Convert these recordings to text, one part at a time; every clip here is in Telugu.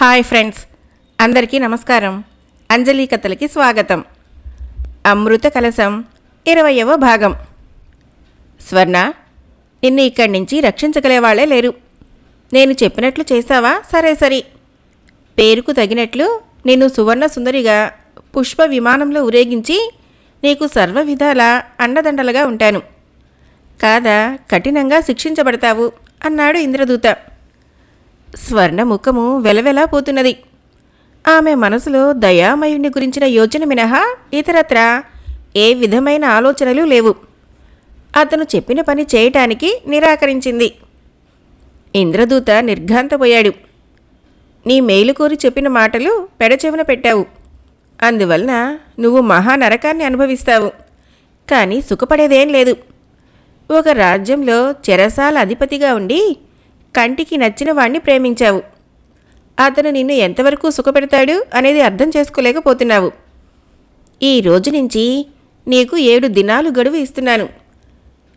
హాయ్ ఫ్రెండ్స్ అందరికీ నమస్కారం. అంజలి కథలకి స్వాగతం. అమృత కలశం ఇరవయవ భాగం. స్వర్ణ నిన్ను ఇక్కడి నుంచి రక్షించగలేవాళ్ళే లేరు. నేను చెప్పినట్లు చేశావా? సరే సరే. పేరుకు తగినట్లు నేను సువర్ణ సుందరిగా పుష్ప విమానంలో ఊరేగించి నీకు సర్వ విధాల అండదండలుగా ఉంటాను. కాదా కఠినంగా శిక్షించబడతావు అన్నాడు ఇంద్రదూత. స్వర్ణ ముఖము వెలవెలా పోతున్నది? ఆమె మనసులో దయామయుణ్ణి గురించిన యోచన మినహా ఇతరత్ర ఏ విధమైన ఆలోచనలు లేవు. అతను చెప్పిన పని చేయటానికి నిరాకరించింది. ఇంద్రదూత నిర్ఘాంతపోయాడు. నీ మేలుకోరి చెప్పిన మాటలు పెడచెవున పెట్టావు. అందువలన నువ్వు మహానరకాన్ని అనుభవిస్తావు. కానీ సుఖపడేదేం లేదు. ఒక రాజ్యంలో చెరసాల అధిపతిగా ఉండి కంటికి నచ్చిన వాణ్ణి ప్రేమించావు. అతను నిన్ను ఎంతవరకు సుఖపెడతాడు అనేది అర్థం చేసుకోలేకపోతున్నావు. ఈ రోజు నుంచి నీకు ఏడు దినాలు గడువు ఇస్తున్నాను.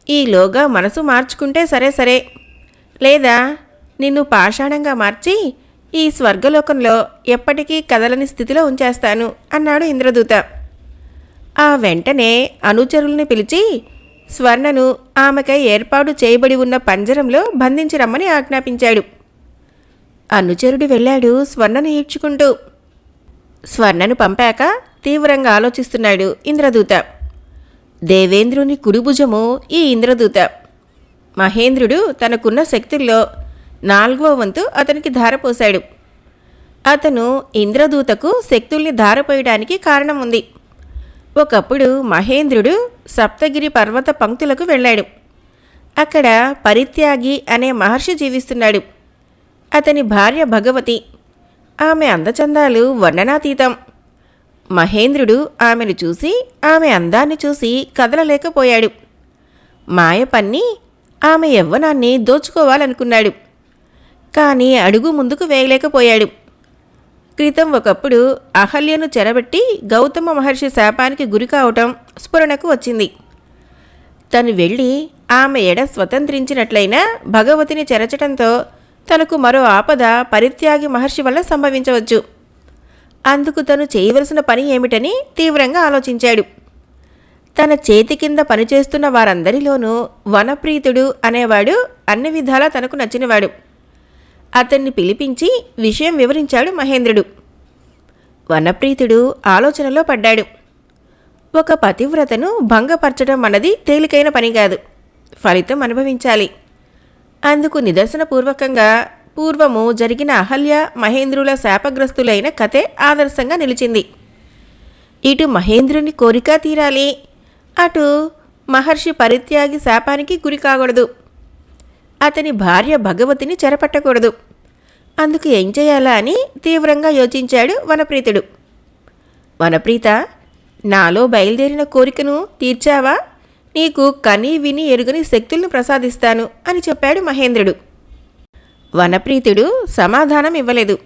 ఈలోగా మనసు మార్చుకుంటే సరే సరే. లేదా నిన్ను పాషాణంగా మార్చి ఈ స్వర్గలోకంలో ఎప్పటికీ కదలని స్థితిలో ఉంచేస్తాను అన్నాడు ఇంద్రదూత. ఆ వెంటనే అనుచరుల్ని పిలిచి స్వర్ణను ఆమెకై ఏర్పాటు చేయబడి ఉన్న పంజరంలో బంధించి రమ్మని ఆజ్ఞాపించాడు. అనుచరుడు వెళ్ళాడు స్వర్ణను ఈడ్చుకుంటూ. స్వర్ణను పంపాక తీవ్రంగా ఆలోచిస్తున్నాడు ఇంద్రదూత. దేవేంద్రుని కుడిభుజము ఈ ఇంద్రదూత. మహేంద్రుడు తనకున్న శక్తుల్లో నాలుగవ వంతు అతనికి ధారపోశాడు. అతను ఇంద్రదూతకు శక్తుల్ని ధారపోయడానికి కారణం ఉంది ఒకప్పుడు మహేంద్రుడు సప్తగిరి పర్వత పంక్తులకు వెళ్ళాడు. అక్కడ పరిత్యాగి అనే మహర్షి జీవిస్తున్నాడు. అతని భార్య భగవతి. ఆమె అందచందాలు వర్ణనాతీతం. మహేంద్రుడు ఆమెను చూసి ఆమె అందాన్ని చూసి కదలలేకపోయాడు. మాయ పన్ని ఆమె యవ్వనాన్ని దోచుకోవాలనుకున్నాడు. కానీ అడుగు ముందుకు వేయలేకపోయాడు. క్రితం ఒకప్పుడు అహల్యను చెరబెట్టి గౌతమ మహర్షి శాపానికి గురి కావటం స్ఫురణకు వచ్చింది. తను వెళ్ళి ఆమె ఎడ స్వతంత్రించినట్లయినా భగవతిని చెరచటంతో తనకు మరో ఆపద పరిత్యాగి మహర్షి వల్ల సంభవించవచ్చు. అందుకు తను చేయవలసిన పని ఏమిటని తీవ్రంగా ఆలోచించాడు. తన చేతి కింద పనిచేస్తున్న వారందరిలోనూ వనప్రీతుడు అనేవాడు అన్ని విధాలా తనకు నచ్చినవాడు. అతన్ని పిలిపించి విషయం వివరించాడు మహేంద్రుడు. వనప్రీతుడు ఆలోచనలో పడ్డాడు. ఒక పతివ్రతను భంగపరచడం అన్నది తేలికైన పని కాదు. ఫలితం అనుభవించాలి. అందుకు నిదర్శనపూర్వకంగా పూర్వము జరిగిన అహల్య మహేంద్రుల శాపగ్రస్తులైన కథే ఆదర్శంగా నిలిచింది. ఇటు మహేంద్రుని కోరిక తీరాలి. అటు మహర్షి పరిత్యాగి శాపానికి గురి కాకూడదు. అతని భార్య భగవతిని చెరపట్టకూడదు. అందుకు ఏం చేయాలా అని తీవ్రంగా యోచించాడు వనప్రీతుడు. వనప్రీత నాలో బయలుదేరిన కోరికను తీర్చావా? నీకు కని విని ఎరుగని శక్తుల్ని ప్రసాదిస్తాను అని చెప్పాడు మహేంద్రుడు. వనప్రీతుడు సమాధానం ఇవ్వలేదు.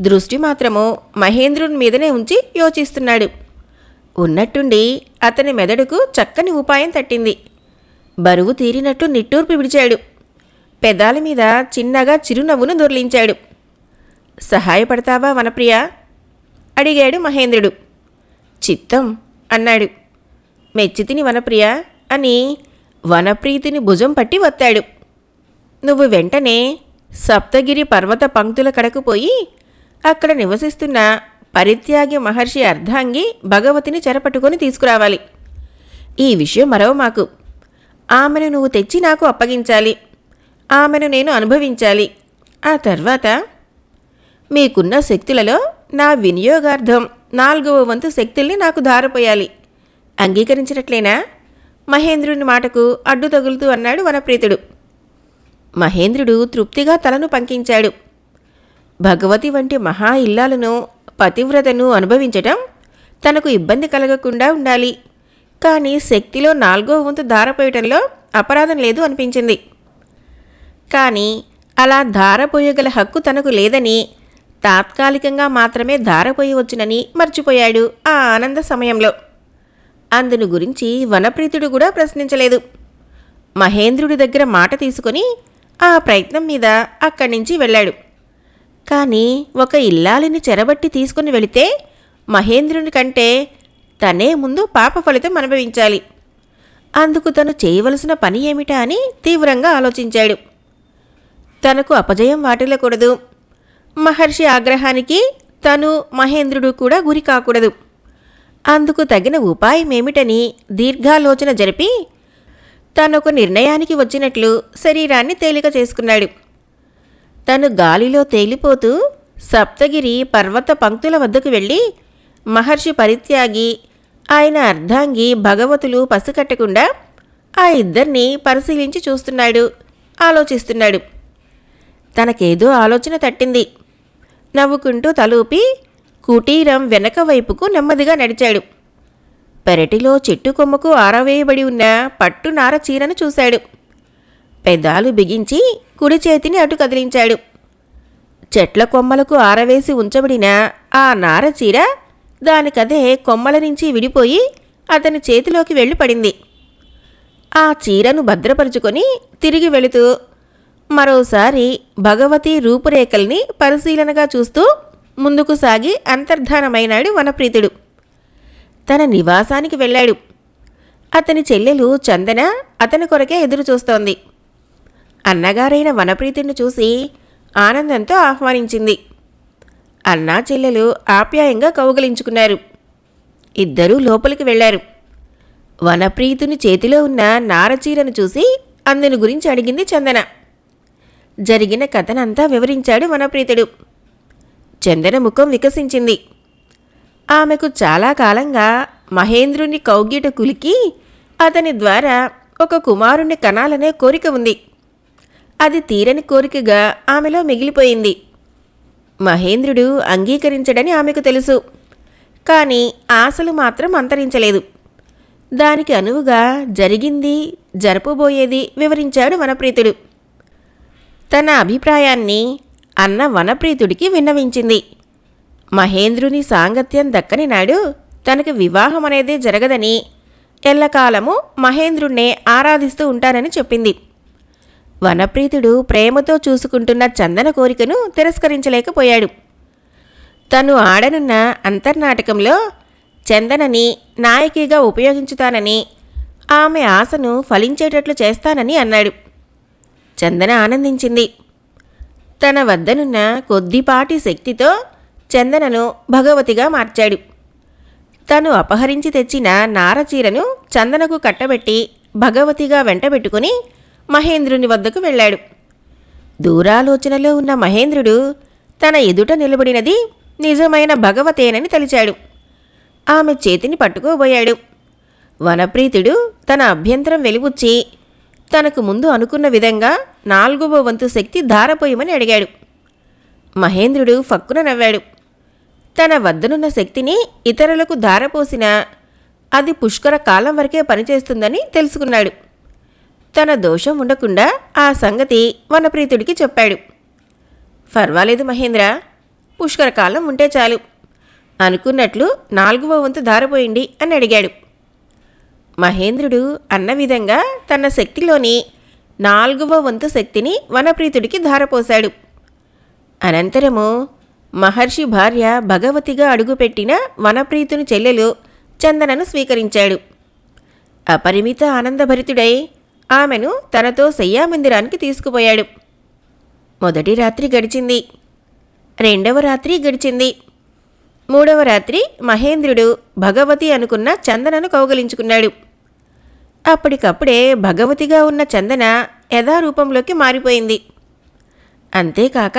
దృష్టి మాత్రము మహేంద్రుని మీదనే ఉంచి యోచిస్తున్నాడు. ఉన్నట్టుండి అతని మెదడుకు చక్కని ఉపాయం తట్టింది. బరువు తీరినట్టు నిట్టూర్పు విడిచాడు. పెదాల మీద చిన్నగా చిరునవ్వును దొర్లించాడు. సహాయపడతావా వనప్రియ? అడిగాడు మహేంద్రుడు. చిత్తం అన్నాడు. మెచ్చితిని వనప్రియ? అని వనప్రీతిని భుజం పట్టి వత్తాడు. నువ్వు వెంటనే సప్తగిరి పర్వత పంక్తుల కడకు పోయి అక్కడ నివసిస్తున్న పరిత్యాగి మహర్షి అర్ధాంగి భగవతిని చెరపట్టుకొని తీసుకురావాలి. ఈ విషయం మరవ మాకు ఆమెను నువ్వు తెచ్చి నాకు అప్పగించాలి. ఆమెను నేను అనుభవించాలి. ఆ తర్వాత మీకున్న శక్తులలో నా వినియోగార్థం నాలుగవ వంతు శక్తుల్ని నాకు ధారపోయాలి. అంగీకరించినట్లేనా? మహేంద్రుని మాటకు అడ్డు తగులుతూ అన్నాడు వనప్రీతుడు. మహేంద్రుడు తృప్తిగా తలను పంకించాడు. భగవతి వంటి మహా ఇల్లాలను పతివ్రతను అనుభవించటం తనకు ఇబ్బంది కలగకుండా ఉండాలి. కానీ శక్తిలో నాలుగో వంతు ధారపోయటంలో అపరాధం లేదు అనిపించింది. కానీ అలా ధారపోయగల హక్కు తనకు లేదని తాత్కాలికంగా మాత్రమే ధారపోయవచ్చునని మర్చిపోయాడు ఆ ఆనంద సమయంలో. అందును గురించి వనప్రీతుడు కూడా ప్రశ్నించలేదు. మహేంద్రుడి దగ్గర మాట తీసుకొని ఆ ప్రయత్నం మీద అక్కడి నుంచి వెళ్ళాడు. కానీ ఒక ఇల్లాలిని చెరబట్టి తీసుకుని వెళితే మహేంద్రుని కంటే తనే ముందు పాప ఫలితం అనుభవించాలి. అందుకు తను చేయవలసిన పని ఏమిటా అని తీవ్రంగా ఆలోచించాడు. తనకు అపజయం వాటిల్లకూడదు. మహర్షి ఆగ్రహానికి తను మహేంద్రుడు కూడా గురి కాకూడదు. అందుకు తగిన ఉపాయం ఏమిటని దీర్ఘాలోచన జరిపి తనొక నిర్ణయానికి వచ్చినట్లు శరీరాన్ని తేలిక చేసుకున్నాడు. తను గాలిలో తేలిపోతూ సప్తగిరి పర్వత పంక్తుల వద్దకు వెళ్ళి మహర్షి పరిత్యాగి ఆయన అర్ధాంగి భగవతులు పసికట్టకుండా ఆ ఇద్దరిని పరిశీలించి చూస్తున్నాడు ఆలోచిస్తున్నాడు. తనకేదో ఆలోచన తట్టింది. నవ్వుకుంటూ తలూపి కుటీరం వెనక వైపుకు నెమ్మదిగా నడిచాడు. పెరటిలో చెట్టు కొమ్మకు ఆరవేయబడి ఉన్న పట్టు నార చీరను చూశాడు. పెదాలు బిగించి కుడి చేతిని అటు కదిలించాడు. చెట్ల కొమ్మలకు ఆరవేసి ఉంచబడిన ఆ నార చీర దానికదే కొమ్మల నుంచి విడిపోయి అతని చేతిలోకి వెళ్ళి పడింది. ఆ చీరను భద్రపరుచుకొని తిరిగి వెళుతూ మరోసారి భగవతి రూపురేఖల్ని పరిశీలనగా చూస్తూ ముందుకు సాగి అంతర్ధానమైనాడు వనప్రీతుడు. తన నివాసానికి వెళ్ళాడు. అతని చెల్లెలు చందన అతని కొరకే ఎదురు చూస్తోంది అన్నగారైన వనప్రీతుడిని చూసి ఆనందంతో ఆహ్వానించింది. అన్నా చెల్లెలు ఆప్యాయంగా కౌగలించుకున్నారు. ఇద్దరూ లోపలికి వెళ్ళారు. వనప్రీతుని చేతిలో ఉన్న నారచీరను చూసి అందుని గురించి అడిగింది చందన. జరిగిన కథనంతా వివరించాడు వనప్రీతుడు. చందన ముఖం వికసించింది. ఆమెకు చాలా కాలంగా మహేంద్రుని కౌగిట కులికి అతని ద్వారా ఒక కుమారుణ్ణి కనాలనే కోరిక ఉంది. అది తీరని కోరికగా ఆమెలో మిగిలిపోయింది. మహేంద్రుడు అంగీకరించడని ఆమెకు తెలుసు. కానీ ఆశలు మాత్రం అంతరించలేదు. దానికి అనువుగా జరిగింది జరపబోయేది వివరించాడు వనప్రీతుడు. తన అభిప్రాయాన్ని అన్న వనప్రీతుడికి విన్నవించింది. మహేంద్రుని సాంగత్యం దక్కని నాడు తనకు వివాహం అనేదే జరగదని ఎల్లకాలము మహేంద్రుణ్ణే ఆరాధిస్తూ ఉంటానని చెప్పింది. వనప్రీతుడు ప్రేమతో చూసుకుంటున్న చందన కోరికను తిరస్కరించలేకపోయాడు. తను ఆడనున్న అంతర్నాటకంలో చందనని నాయకిగా ఉపయోగించుతానని ఆమె ఆశను ఫలించేటట్లు చేస్తానని అన్నాడు. చందన ఆనందించింది. తన వద్దనున్న కొద్దిపాటి శక్తితో చందనను భగవతిగా మార్చాడు. తను అపహరించి తెచ్చిన నారచీరను చందనకు కట్టబెట్టి భగవతిగా వెంటబెట్టుకుని మహేంద్రుని వద్దకు వెళ్ళాడు. దూరాలోచనలో ఉన్న మహేంద్రుడు తన ఎదుట నిలబడినది నిజమైన భగవతేనని తలిచాడు. ఆమె చేతిని పట్టుకోబోయాడు. వనప్రీతుడు తన అభ్యంతరం వెలిబుచ్చి తనకు ముందు అనుకున్న విధంగా నాలుగవ వంతు శక్తి ధారపోయమని అడిగాడు. మహేంద్రుడు ఫక్కున నవ్వాడు. తన వద్దనున్న శక్తిని ఇతరులకు ధారపోసినా అది పుష్కర కాలం వరకే పనిచేస్తుందని తెలుసుకున్నాడు. తన దోషం ఉండకుండా ఆ సంగతి వనప్రీతుడికి చెప్పాడు. పర్వాలేదు మహేంద్ర పుష్కర కాలం ఉంటే చాలు. అనుకున్నట్లు నాలుగవ వంతు ధారపోయింది అని అడిగాడు. మహేంద్రుడు అన్న విధంగా తన శక్తిలోని నాలుగవ వంతు శక్తిని వనప్రీతుడికి ధారపోశాడు. అనంతరము మహర్షి భార్య భగవతిగా అడుగుపెట్టిన వనప్రీతుని చెల్లెలు చందనను స్వీకరించాడు. అపరిమిత ఆనందభరితుడై ఆమెను తనతో శయ్యామందిరానికి తీసుకుపోయాడు. మొదటి రాత్రి గడిచింది. రెండవ రాత్రి గడిచింది. మూడవ రాత్రి మహేంద్రుడు భగవతి అనుకున్న చందనను కౌగలించుకున్నాడు. అప్పటికప్పుడే భగవతిగా ఉన్న చందన యథారూపంలోకి మారిపోయింది. అంతేకాక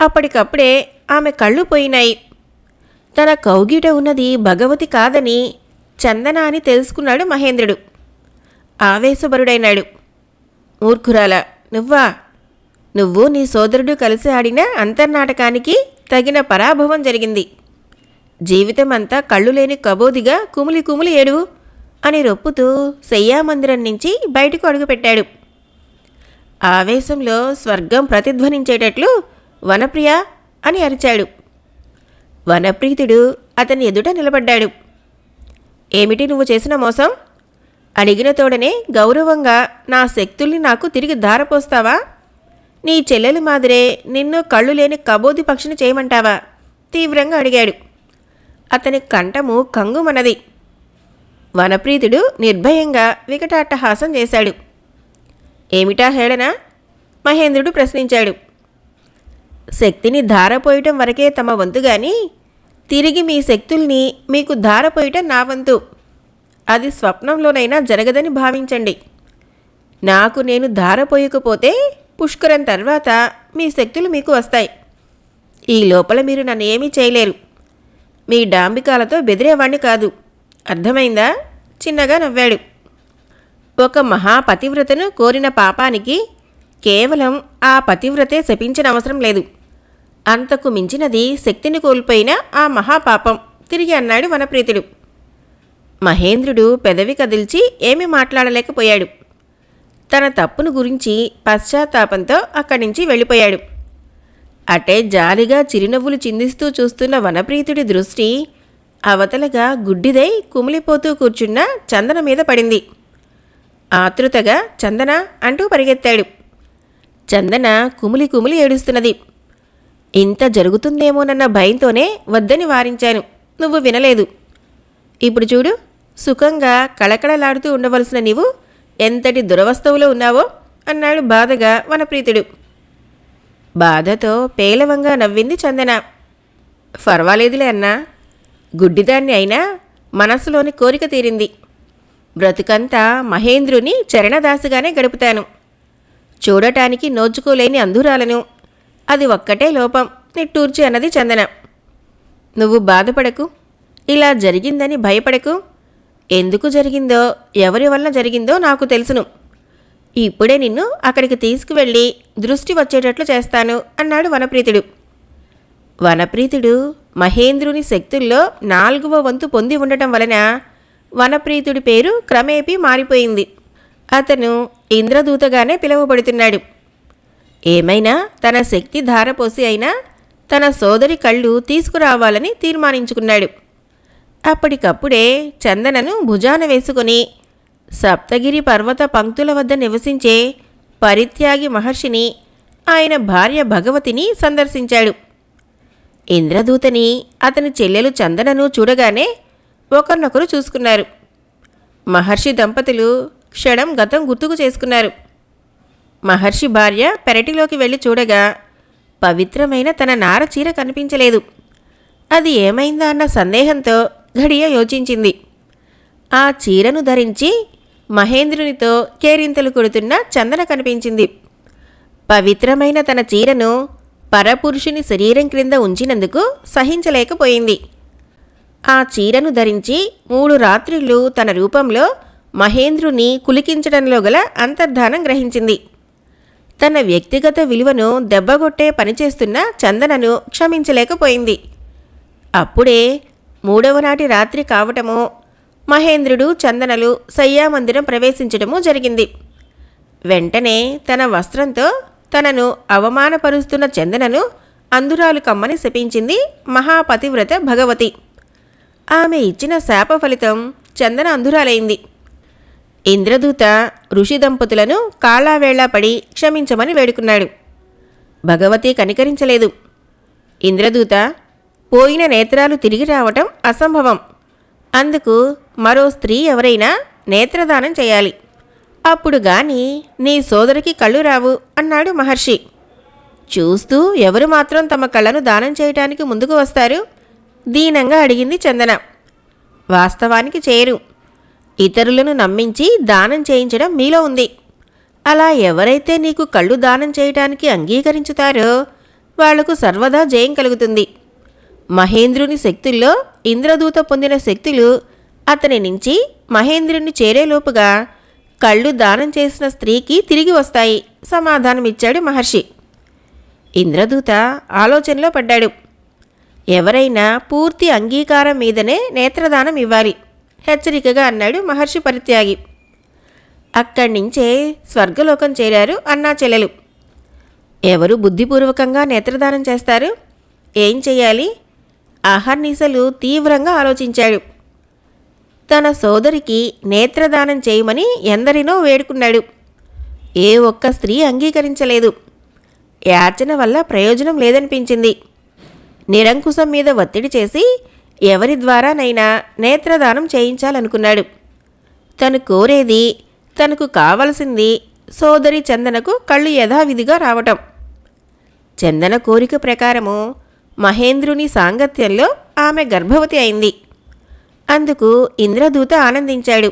అప్పటికప్పుడే ఆమె కళ్ళు పోయినాయి. తన కౌగిట ఉన్నది భగవతి కాదని చందన అని తెలుసుకున్నాడు మహేంద్రుడు. ఆవేశపరుడైనాడు మూర్ఖురాల నువ్వా? నువ్వు నీ సోదరుడు కలిసి ఆడిన అంతర్నాటకానికి తగిన పరాభవం జరిగింది. జీవితమంతా కళ్ళు లేని కబోదిగా కుమిలి కుమిలి ఏడువు అని రొప్పుతూ శయ్యామందిరం నుంచి బయటకు అడుగుపెట్టాడు. ఆవేశంలో స్వర్గం ప్రతిధ్వనించేటట్లు వనప్రియ అని అరిచాడు. వనప్రీతుడు అతని ఎదుట నిలబడ్డాడు. ఏమిటి నువ్వు చేసిన మోసం? అడిగిన తోడనే గౌరవంగా నా శక్తుల్ని నాకు తిరిగి ధారపోస్తావా? నీ చెల్లెలు మాదిరే నిన్ను కళ్ళు లేని కబోది పక్షిని చేయమంటావా? తీవ్రంగా అడిగాడు. అతని కంఠము కంగుమన్నది వనప్రీతుడు నిర్భయంగా వికటాట్టహాసం చేశాడు. ఏమిటా హేళన? మహేంద్రుడు ప్రశ్నించాడు. శక్తిని ధారపోయటం వరకే తమ వంతు గాని తిరిగి మీ శక్తుల్ని మీకు ధారపోయటం నా వంతు. అది స్వప్నంలోనైనా జరగదని భావించండి. నాకు నేను ధారపోయకపోతే పుష్కరం తర్వాత మీ శక్తులు మీకు వస్తాయి. ఈ లోపల మీరు నన్ను ఏమీ చేయలేరు. మీ డాంబికాలతో బెదిరేవాణ్ణి కాదు. అర్థమైందా? చిన్నగా నవ్వాడు. ఒక మహాపతివ్రతను కోరిన పాపానికి కేవలం ఆ పతివ్రతే శపించిన అవసరం లేదు. అంతకు మించినది శక్తిని కోల్పోయిన ఆ మహాపాపం తిరిగి అన్నాడు వనప్రీతుడు. మహేంద్రుడు పెదవి కదిల్చి ఏమీ మాట్లాడలేకపోయాడు. తన తప్పును గురించి పశ్చాత్తాపంతో అక్కడి నుంచి వెళ్ళిపోయాడు. అటే జాలిగా చిరునవ్వులు చిందిస్తూ చూస్తున్న వనప్రీతుడి దృష్టి అవతలగా గుడ్డిదై కుమిలిపోతూ కూర్చున్న చందన మీద పడింది. ఆతృతగా చందన అంటూ పరిగెత్తాడు. చందన కుమిలి కుమిలి ఏడుస్తున్నది. ఇంత జరుగుతుందేమోనన్న భయంతోనే వద్దని వారించాను. నువ్వు వినలేదు. ఇప్పుడు చూడు సుఖంగా కళకళలాడుతూ ఉండవలసిన నీవు ఎంతటి దురవస్థవులో ఉన్నావో అన్నాడు బాధగా వనప్రీతుడు. బాధతో పేలవంగా నవ్వింది చందన. పర్వాలేదులే అన్నా. గుడ్డిదాన్ని అయినా మనసులోని కోరిక తీరింది. బ్రతుకంతా మహేంద్రుని చరణదాసుగానే గడుపుతాను. చూడటానికి నోచుకోలేని అంధురాలను. అది ఒక్కటే లోపం. నిట్టూర్చి అన్నది చందన. నువ్వు బాధపడకు. ఇలా జరిగిందని భయపడకు. ఎందుకు జరిగిందో ఎవరి వల్ల జరిగిందో నాకు తెలుసును. ఇప్పుడే నిన్ను అక్కడికి తీసుకువెళ్ళి దృష్టి వచ్చేటట్లు చేస్తాను అన్నాడు వనప్రీతుడు. వనప్రీతుడు మహేంద్రుని శక్తుల్లో నాలుగవ వంతు పొంది ఉండటం వలన వనప్రీతుడి పేరు క్రమేపీ మారిపోయింది. అతను ఇంద్రదూతగానే పిలువబడుతున్నాడు. ఏమైనా తన శక్తి ధారపోసి అయినా తన సోదరి కళ్ళు తీసుకురావాలని తీర్మానించుకున్నాడు. అప్పటికప్పుడే చందనను భుజాన వేసుకుని సప్తగిరి పర్వత పంక్తుల వద్ద నివసించే పరిత్యాగి మహర్షిని ఆయన భార్య భగవతిని సందర్శించాడు. ఇంద్రదూతని అతని చెల్లెలు చందనను చూడగానే ఒకరినొకరు చూసుకున్నారు. మహర్షి దంపతులు క్షణం గతం గుర్తుకు చేసుకున్నారు. మహర్షి భార్య పెరటిలోకి వెళ్ళి చూడగా పవిత్రమైన తన నార చీర కనిపించలేదు. అది ఏమైందా అన్న సందేహంతో ఘడియ యోచించింది. ఆ చీరను ధరించి మహేంద్రునితో కేరింతలు కొడుతున్న చందన కనిపించింది. పవిత్రమైన తన చీరను పరపురుషుని శరీరం క్రింద ఉంచినందుకు సహించలేకపోయింది. ఆ చీరను ధరించి మూడు రాత్రులు తన రూపంలో మహేంద్రుని కులికించడంలో గల అంతర్ధానం గ్రహించింది. తన వ్యక్తిగత విలువను దెబ్బగొట్టే పనిచేస్తున్న చందనను క్షమించలేకపోయింది. అప్పుడే మూడవ నాటి రాత్రి కావటము మహేంద్రుడు చందనలు శయ్యామందిరం ప్రవేశించడము జరిగింది. వెంటనే తన వస్త్రంతో తనను అవమానపరుస్తున్న చందనను అందురాలు కమ్మని శపించింది మహాపతివ్రత భగవతి. ఆమె ఇచ్చిన శాప ఫలితం చందన అందురాలైంది ఇంద్రదూత ఋషి దంపతులను కాళావేళాపడి క్షమించమని వేడుకున్నాడు. భగవతి కనికరించలేదు. ఇంద్రదూత పోయిన నేత్రాలు తిరిగి రావటం అసంభవం. అందుకు మరో స్త్రీ ఎవరైనా నేత్రదానం చేయాలి. అప్పుడు గాని నీ సోదరికి కళ్ళు రావు అన్నాడు మహర్షి. చూస్తూ ఎవరు మాత్రం తమ కళ్ళను దానం చేయటానికి ముందుకు వస్తారు? దీనంగా అడిగింది చందన. వాస్తవానికి చేయరు. ఇతరులను నమ్మించి దానం చేయించడం మీలో ఉంది. అలా ఎవరైతే నీకు కళ్ళు దానం చేయటానికి అంగీకరించుతారో వాళ్ళకు సర్వదా జయం కలుగుతుంది. మహేంద్రుని శక్తుల్లో ఇంద్రదూత పొందిన శక్తులు అతని నుంచి మహేంద్రుని చేరేలోపుగా కళ్ళు దానం చేసిన స్త్రీకి తిరిగి వస్తాయి సమాధానమిచ్చాడు మహర్షి. ఇంద్రదూత ఆలోచనలో పడ్డాడు. ఎవరైనా పూర్తి అంగీకారం మీదనే నేత్రదానం ఇవ్వాలి హెచ్చరికగా అన్నాడు మహర్షి పరిత్యాగి. అక్కడి నుంచే స్వర్గలోకం చేరారు అన్నా చెల్లెలు. ఎవరు బుద్ధిపూర్వకంగా నేత్రదానం చేస్తారు? ఏం చేయాలి అహర్నిశలు తీవ్రంగా ఆలోచించాడు. తన సోదరికి నేత్రదానం చేయమని ఎందరినో వేడుకున్నాడు. ఏ ఒక్క స్త్రీ అంగీకరించలేదు. యాచన వల్ల ప్రయోజనం లేదనిపించింది. నిరంకుశం మీద ఒత్తిడి చేసి ఎవరి ద్వారానైనా నేత్రదానం చేయించాలనుకున్నాడు. తను కోరేది తనకు కావలసింది సోదరి చందనకు కళ్ళు యథావిధిగా రావటం. చందన కోరిక ప్రకారము మహేంద్రుని సాంగత్యంలో ఆమె గర్భవతి అయింది. అందుకు ఇంద్రదూత ఆనందించాడు.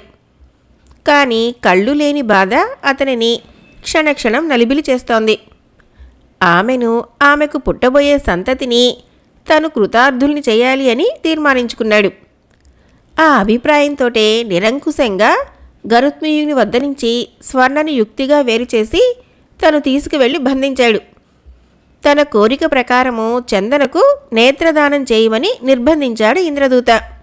కానీ కళ్ళు లేని బాధ అతనిని క్షణక్షణం నలిబిలి చేస్తోంది. ఆమెను ఆమెకు పుట్టబోయే సంతతిని తను కృతార్థుల్ని చేయాలి అని తీర్మానించుకున్నాడు. ఆ అభిప్రాయంతోటే నిరంకుశంగా గరుత్మయుని వద్ద నుంచి స్వర్ణని యుక్తిగా వేరు చేసి తను తీసుకువెళ్ళి బంధించాడు. తన కోరిక ప్రకారము చందనకు నేత్రదానం చేయమని నిర్బంధించాడు ఇంద్రదూత.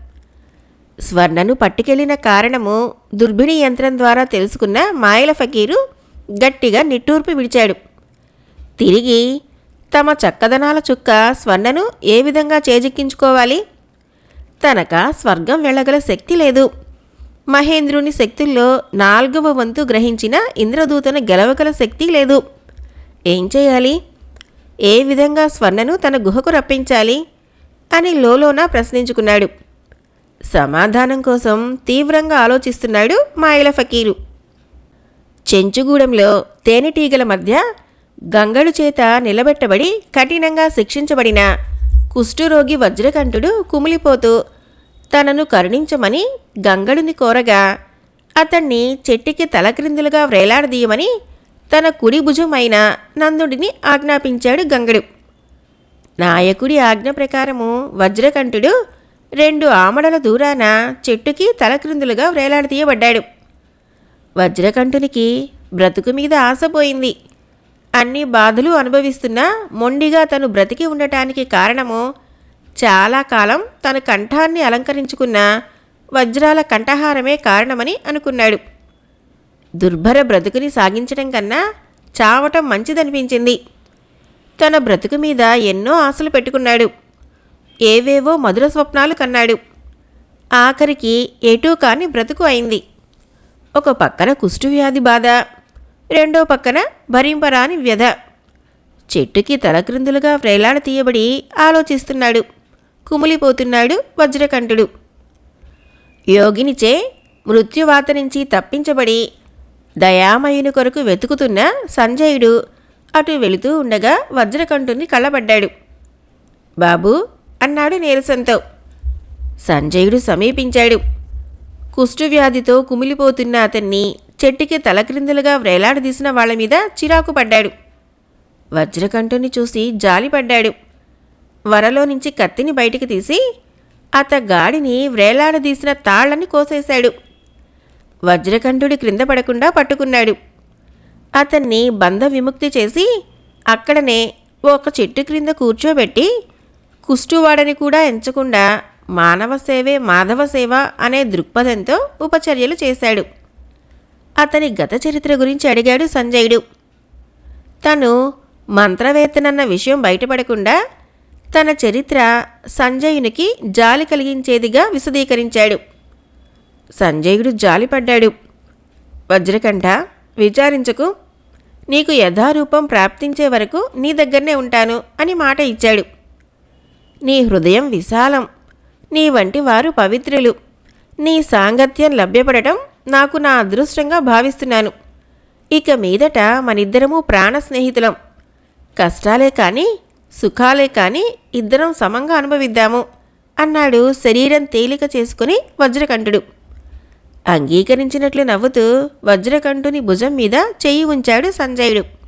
స్వర్ణను పట్టుకెళ్ళిన కారణము దుర్భిణి యంత్రం ద్వారా తెలుసుకున్న మాయల ఫకీరు గట్టిగా నిట్టూర్పు విడిచాడు. తిరిగి తమ చక్కదనాల చుక్క స్వర్ణను ఏ విధంగా చేజిక్కించుకోవాలి? తనక స్వర్గం వెళ్ళగల శక్తి లేదు. మహేంద్రుని శక్తుల్లో నాల్గవ వంతు గ్రహించిన ఇంద్రదూతను గెలవగల శక్తి లేదు. ఏం చేయాలి? ఏ విధంగా స్వర్ణను తన గుహకు రప్పించాలి? అని లోలోన ప్రశ్నించుకున్నాడు. సమాధానం కోసం తీవ్రంగా ఆలోచిస్తున్నాడు మాయల ఫకీరు. చెంచుగూడెంలో తేనెటీగల మధ్య గంగడు చేత నిలబెట్టబడి కఠినంగా శిక్షించబడిన కుష్ఠరోగి వజ్రకంఠుడు కుమిలిపోతూ తనను కరుణించమని గంగడుని కోరగా అతన్ని చెట్టుకి తలక్రిందులుగా వ్రేలాడదీయమని తన కుడి భుజం అయిన నందుడిని ఆజ్ఞాపించాడు గంగడు. నాయకుడి ఆజ్ఞ ప్రకారము వజ్రకంఠుడు రెండు ఆమడల దూరాన చెట్టుకి తలక్రిందులుగా వ్రేలాడదీయబడ్డాడు వజ్రకంఠునికి బ్రతుకు మీద ఆశపోయింది అన్ని బాధలు అనుభవిస్తున్నా మొండిగా తను బ్రతికి ఉండటానికి కారణము చాలా కాలం తన కంఠాన్ని అలంకరించుకున్న వజ్రాల కంఠహారమే కారణమని అనుకున్నాడు. దుర్భర బ్రతుకుని సాగించడం కన్నా చావటం మంచిదనిపించింది. తన బ్రతుకు మీద ఎన్నో ఆశలు పెట్టుకున్నాడు. ఏవేవో మధుర స్వప్నాలు కన్నాడు. ఆఖరికి ఎటూ కాని బ్రతుకు అయింది. ఒక పక్కన కుష్ఠువ్యాధి బాధ రెండో పక్కన భరింపరాని వ్యధ. చెట్టుకి తలక్రిందులుగా వ్రేలాడ తీయబడి ఆలోచిస్తున్నాడు. కుమిలిపోతున్నాడు వజ్రకంఠుడు. యోగినిచే మృత్యువాత నుంచి తప్పించబడి దయామయుని కొరకు వెతుకుతున్న సంజయుడు అటు వెళుతూ ఉండగా వజ్రకంఠుని కళ్ళబడ్డాడు. బాబూ అన్నాడు నీరసంతో. సంజయుడు సమీపించాడు. కుష్ఠవ్యాధితో కుమిలిపోతున్న అతన్ని చెట్టుకి తలక్రిందులుగా వ్రేలాడదీసిన వాళ్ళ మీద చిరాకు పడ్డాడు. వజ్రకంఠుని చూసి జాలిపడ్డాడు వరలో నుంచి కత్తిని బయటికి తీసి అత గాడిని వ్రేలాడదీసిన తాళ్ళని కోసేశాడు. వజ్రకంఠుడి క్రింద పడకుండా పట్టుకున్నాడు. అతన్ని బంధ విముక్తి చేసి అక్కడనే ఒక చెట్టు క్రింద కూర్చోబెట్టి కుష్టువాడని కూడా ఎంచకుండా మానవ సేవే మాధవ సేవ అనే దృక్పథంతో ఉపచర్యలు చేశాడు. అతని గత చరిత్ర గురించి అడిగాడు సంజయుడు. తను మంత్రవేత్తనన్న విషయం బయటపడకుండా తన చరిత్ర సంజయునికి జాలి కలిగించేదిగా విశదీకరించాడు. సంజయుడు జాలిపడ్డాడు. వజ్రకంఠ విచారించకు నీకు యథారూపం ప్రాప్తించే వరకు నీ దగ్గరనే ఉంటాను అని మాట ఇచ్చాడు. నీ హృదయం విశాలం నీ వంటి వారు పవిత్రులు. నీ సాంగత్యం లభ్యపడటం నాకు నా అదృష్టంగా భావిస్తున్నాను. ఇక మీదట మనిద్దరము ప్రాణ స్నేహితులం. కష్టాలే కానీ సుఖాలే కానీ ఇద్దరం సమంగా అనుభవిద్దాము అన్నాడు శరీరం తేలిక చేసుకుని వజ్రకంఠుడు. అంగీకరించినట్లు నవ్వుతూ వజ్రకంఠుని భుజం మీద చెయ్యి ఉంచాడు సంజయుడు.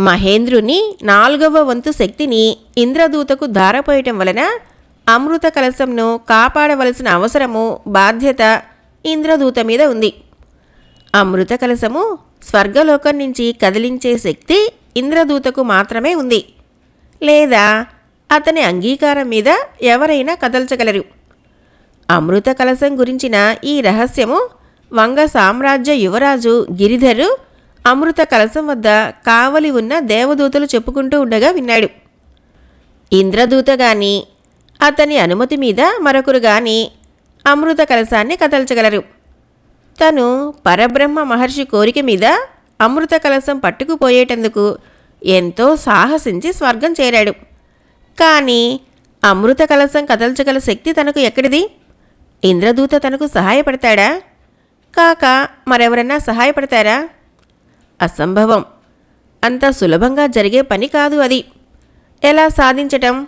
మహేంద్రుని నాలుగవ వంతు శక్తిని ఇంద్రదూతకు ధారపోయటం వలన అమృత కలశంను కాపాడవలసిన అవసరము బాధ్యత ఇంద్రదూత మీద ఉంది. అమృత కలశము స్వర్గలోకం నుంచి కదిలించే శక్తి ఇంద్రదూతకు మాత్రమే ఉంది. లేదా అతని అంగీకారం మీద ఎవరైనా కదల్చగలరు. అమృత కలశం గురించిన ఈ రహస్యము వంగ సామ్రాజ్య యువరాజు గిరిధరు అమృత కలశం వద్ద కావలి ఉన్న దేవదూతలు చెప్పుకుంటూ ఉండగా విన్నాడు. ఇంద్రదూత గాని అతని అనుమతి మీద మరొకరు గాని అమృత కలశాన్ని కదల్చగలరు. తను పరబ్రహ్మ మహర్షి కోరిక మీద అమృత కలశం పట్టుకుపోయేటందుకు ఎంతో సాహసించి స్వర్గం చేరాడు. కానీ అమృత కలశం కదల్చగల శక్తి తనకు ఎక్కడిది? ఇంద్రదూత తనకు సహాయపడతాడా? కాక మరెవరన్నా సహాయపడతారా? అసంభవం. అంత సులభంగా జరిగే పని కాదు అది. ఎలా సాధించటం?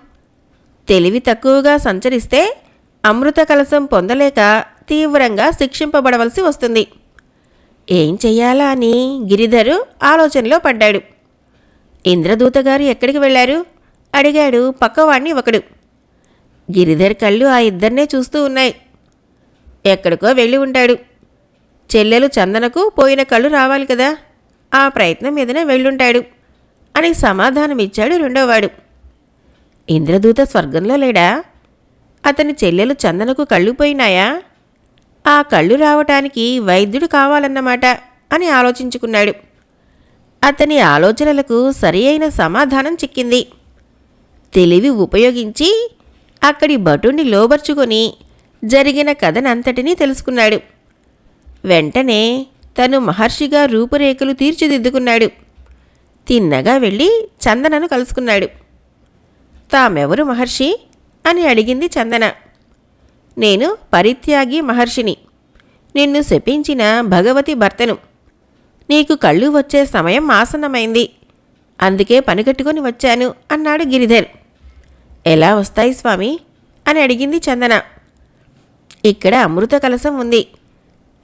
తెలివి తక్కువగా సంచరిస్తే అమృత కలసం పొందలేక తీవ్రంగా శిక్షింపబడవలసి వస్తుంది. ఏం చెయ్యాలా అని గిరిధరు ఆలోచనలో పడ్డాడు. ఇంద్రదూత గారు ఎక్కడికి వెళ్ళారు? అడిగాడు పక్కవాణ్ణి ఒకడు. గిరిధర్ కళ్ళు ఆ ఇద్దరినే చూస్తూ ఉన్నాయి. ఎక్కడికో వెళ్ళి ఉంటాడు. చెల్లెలు చందనకు పోయిన కళ్ళు రావాలి కదా. ఆ ప్రయత్నం మీదనే వెళ్ళుంటాడు. అని సమాధానమిచ్చాడు రెండోవాడు. ఇంద్రదూత స్వర్గంలో లేడా? అతని చెల్లెలు చందనకు కళ్ళు పోయినాయా? ఆ కళ్ళు రావటానికి వైద్యుడు కావాలన్నమాట అని ఆలోచించుకున్నాడు. అతని ఆలోచనలకు సరి అయిన సమాధానం చిక్కింది. తెలివి ఉపయోగించి అక్కడి భటుణ్ణి లోబర్చుకొని జరిగిన కథనంతటినీ తెలుసుకున్నాడు. వెంటనే తను మహర్షిగా రూపురేఖలు తీర్చిదిద్దుకున్నాడు. తిన్నగా వెళ్ళి చందనను కలుసుకున్నాడు. తామెవరు మహర్షి? అని అడిగింది చందన. నేను పరిత్యాగి మహర్షిని. నిన్ను శపించిన భగవతి భర్తను. నీకు కళ్ళు వచ్చే సమయం ఆసన్నమైంది. అందుకే పనికట్టుకొని వచ్చాను అన్నాడు గిరిధర్. ఎలా వస్తాయి స్వామి? అని అడిగింది చందన. ఇక్కడ అమృత కలశం ఉంది.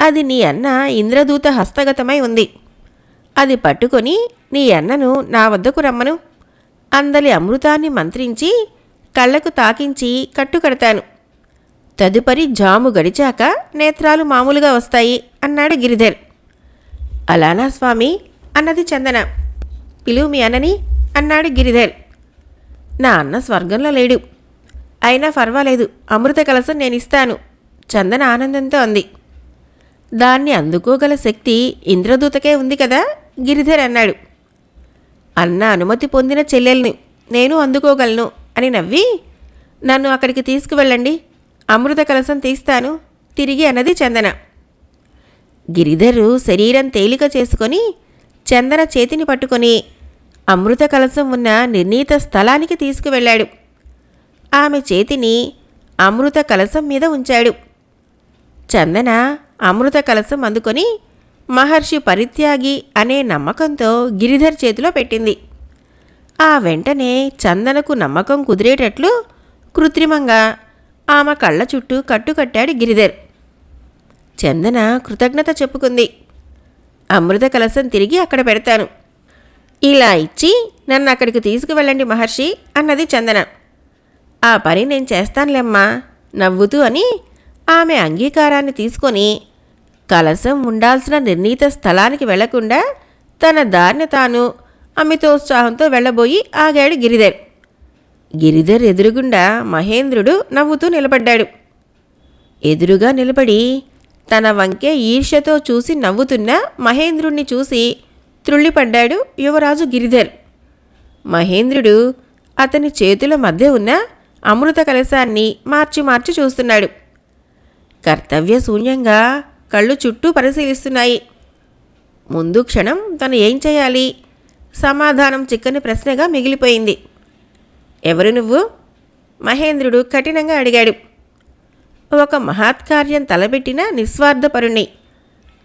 అది నీ అన్న ఇంద్రదూత హస్తగతమై ఉంది. అది పట్టుకొని నీ అన్నను నా వద్దకు రమ్మను. అందలి అమృతాన్ని మంత్రించి కళ్ళకు తాకించి కట్టుకడతాను. తదుపరి జాము గడిచాక నేత్రాలు మామూలుగా వస్తాయి అన్నాడు గిరిధర్. అలానా స్వామి? అన్నది చందన. పిలువు మీ అన్నని? అన్నాడు గిరిధర్. నా అన్న స్వర్గంలో లేడు. అయినా పర్వాలేదు అమృత కలసం నేను ఇస్తాను చందన ఆనందంతో అంది. దాన్ని అందుకోగల శక్తి ఇంద్రదూతకే ఉంది కదా? గిరిధర్ అన్నాడు. అన్న అనుమతి పొందిన చెల్లెల్ని నేను అందుకోగలను అని నవ్వి నన్ను అక్కడికి తీసుకువెళ్ళండి. అమృత కలసం తీస్తాను. తిరిగి అన్నది చందన. గిరిధరు శరీరం తేలిక చేసుకొని చందన చేతిని పట్టుకొని అమృత కలసం ఉన్న నిర్ణీత స్థలానికి తీసుకువెళ్ళాడు. ఆమె చేతిని అమృత కలసం మీద ఉంచాడు. చందన అమృత కలసం అందుకొని మహర్షి పరిత్యాగి అనే నమ్మకంతో గిరిధర్ చేతిలో పెట్టింది. ఆ వెంటనే చందనకు నమ్మకం కుదిరేటట్లు కృత్రిమంగా ఆమె కళ్ళ చుట్టూ కట్టుకట్టాడు గిరిధర్. చందన కృతజ్ఞత చెప్పుకుంది. అమృత కలసం తిరిగి అక్కడ పెడతాను. ఇలా ఇచ్చి నన్ను అక్కడికి తీసుకువెళ్ళండి మహర్షి అన్నది చందన. ఆ పని నేను చేస్తానులేమ్మా నవ్వుతూ అని ఆమె అంగీకారాన్ని తీసుకొని కలసం ఉండాల్సిన నిర్ణీత స్థలానికి వెళ్ళకుండా తన దారిని తాను అమితోత్సాహంతో వెళ్ళబోయి ఆగాడు గిరిధర్. గిరిధర్ ఎదురుగుండా మహేంద్రుడు నవ్వుతూ నిలబడ్డాడు. ఎదురుగా నిలబడి తన వంకే ఈర్ష్యతో చూసి నవ్వుతున్న మహేంద్రుణ్ణి చూసి త్రుళ్ళిపడ్డాడు యువరాజు గిరిధర్. మహేంద్రుడు అతని చేతుల మధ్య ఉన్న అమృత కలశాన్ని మార్చి మార్చి చూస్తున్నాడు. కర్తవ్య శూన్యంగా కళ్ళు చుట్టూ పరిశీలిస్తున్నాయి. ముందు క్షణం తను ఏం చేయాలి? సమాధానం చిక్కని ప్రశ్నగా మిగిలిపోయింది. ఎవరు నువ్వు? మహేంద్రుడు కఠినంగా అడిగాడు. ఒక మహాత్కార్యం తలబెట్టిన నిస్వార్థపరుణ్ణి.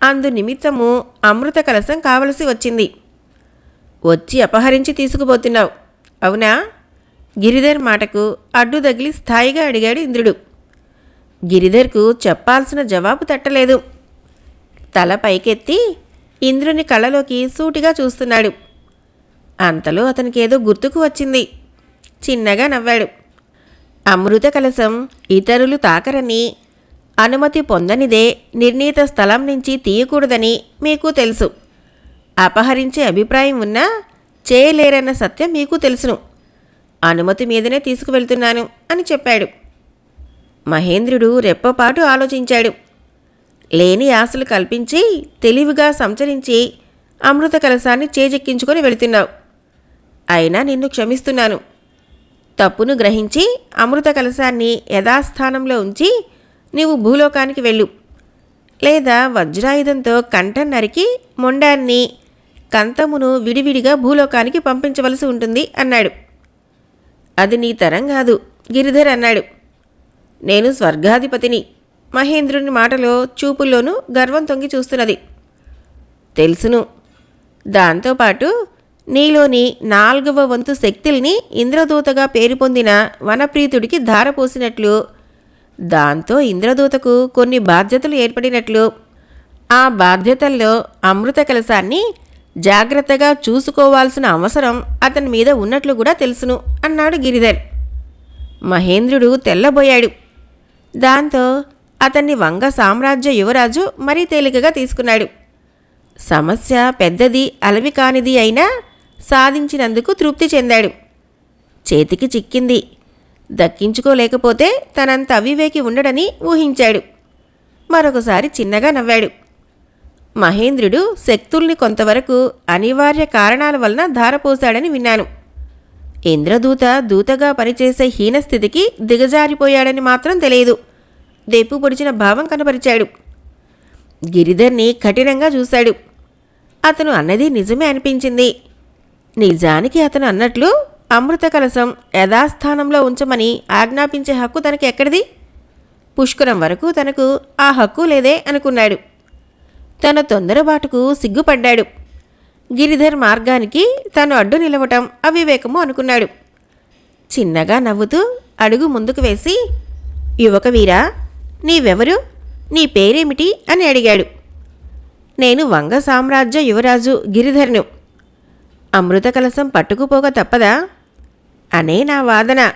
అందు నిమిత్తము అమృత కలసం కావలసి వచ్చింది. వచ్చి అపహరించి తీసుకుపోతున్నావు. అవునా? గిరిధర్ మాటకు అడ్డు తగిలి స్థాయిగా అడిగాడు ఇంద్రుడు. గిరిధర్కు చెప్పాల్సిన జవాబు తట్టలేదు. తల పైకెత్తి ఇంద్రుని కళ్ళలోకి సూటిగా చూస్తున్నాడు. అంతలో అతనికి ఏదో గుర్తుకు వచ్చింది. చిన్నగా నవ్వాడు. అమృత కలశం ఇతరులు తాకరని అనుమతి పొందనిదే నిర్ణీత స్థలం నుంచి తీయకూడదని మీకు తెలుసు. అపహరించే అభిప్రాయం ఉన్నా చేయలేరన్న సత్యం మీకు తెలుసును. అనుమతి మీదనే తీసుకువెళ్తున్నాను అని చెప్పాడు. మహేంద్రుడు రెప్పపాటు ఆలోచించాడు. లేని ఆశలు కల్పించి తెలివిగా సంచరించి అమృత కలశాన్ని చేజెక్కించుకొని వెళుతున్నావు. అయినా నిన్ను క్షమిస్తున్నాను. తప్పును గ్రహించి అమృత కలశాన్ని యథాస్థానంలో ఉంచి నీవు భూలోకానికి వెళ్ళు. లేదా వజ్రాయుధంతో కంఠం నరికి మొండాన్ని కంతమును విడివిడిగా భూలోకానికి పంపించవలసి ఉంటుంది అన్నాడు. అది నీ తరం కాదు గిరిధర్ అన్నాడు. నేను స్వర్గాధిపతిని. మహేంద్రుని మాటలో చూపుల్లోనూ గర్వం తొంగి చూస్తున్నది. తెలుసును. దాంతోపాటు నీలోని నాల్గవ వంతు శక్తుల్ని ఇంద్రదూతగా పేరు పొందిన వనప్రీతుడికి ధారపోసినట్లు దాంతో ఇంద్రదూతకు కొన్ని బాధ్యతలు ఏర్పడినట్లు ఆ బాధ్యతల్లో అమృత కలశాన్ని జాగ్రత్తగా చూసుకోవాల్సిన అవసరం అతని మీద ఉన్నట్లు కూడా తెలుసును అన్నాడు గిరిధర్. మహేంద్రుడు తెల్లబోయాడు. దాంతో అతన్ని వంగ సామ్రాజ్య యువరాజు మరీ తేలికగా తీసుకున్నాడు. సమస్య పెద్దది అలవి కానిది అయినా సాధించినందుకు తృప్తి చెందాడు. చేతికి చిక్కింది. దక్కించుకోలేకపోతే తనంత అవివేకి ఉండడని ఊహించాడు. మరొకసారి చిన్నగా నవ్వాడు. మహేంద్రుడు శక్తుల్ని కొంతవరకు అనివార్య కారణాల వలన ధారపోశాడని విన్నాను. ఇంద్రదూత దూతగా పనిచేసే హీనస్థితికి దిగజారిపోయాడని మాత్రం తెలియదు. దెప్పు పొడిచిన భావం కనపరిచాడు. గిరిధర్ని కఠినంగా చూశాడు. అతను అన్నది నిజమే అనిపించింది. నిజానికి అతను అన్నట్లు అమృత కలసం యథాస్థానంలో ఉంచమని ఆజ్ఞాపించే హక్కు తనకి ఎక్కడిది? పుష్కరం వరకు తనకు ఆ హక్కు లేదే అనుకున్నాడు. తన తొందరబాటుకు సిగ్గుపడ్డాడు. గిరిధర్ మార్గానికి తను అడ్డు నిలవటం అవివేకము అనుకున్నాడు. చిన్నగా నవ్వుతూ అడుగు ముందుకు వేసి యువక వీరా నీవెవరు? నీ పేరేమిటి? అని అడిగాడు. నేను వంగ సామ్రాజ్య యువరాజు గిరిధర్ను. అమృత కలసం పట్టుకుపోక తప్పదా? అనే నా వాదన.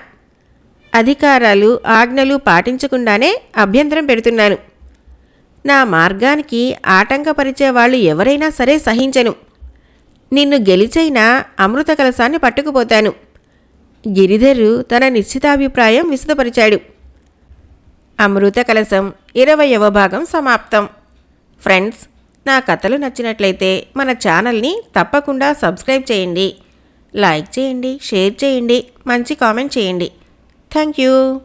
అధికారాలు ఆజ్ఞలు పాటించకుండానే అభ్యంతరం పెడుతున్నాను. నా మార్గానికి ఆటంకపరిచే వాళ్ళు ఎవరైనా సరే సహించను. నిన్ను గెలిచైనా అమృత కలశాన్ని పట్టుకుపోతాను. గిరిధరు తన నిశ్చితాభిప్రాయం విశదపరిచాడు. అమృత కలశం ఇరవయవ భాగం సమాప్తం. ఫ్రెండ్స్ నా కథలు నచ్చినట్లయితే మన ఛానల్ని తప్పకుండా సబ్స్క్రైబ్ చేయండి. లైక్ చేయండి షేర్ చేయండి మంచి కామెంట్ చేయండి. Thank you.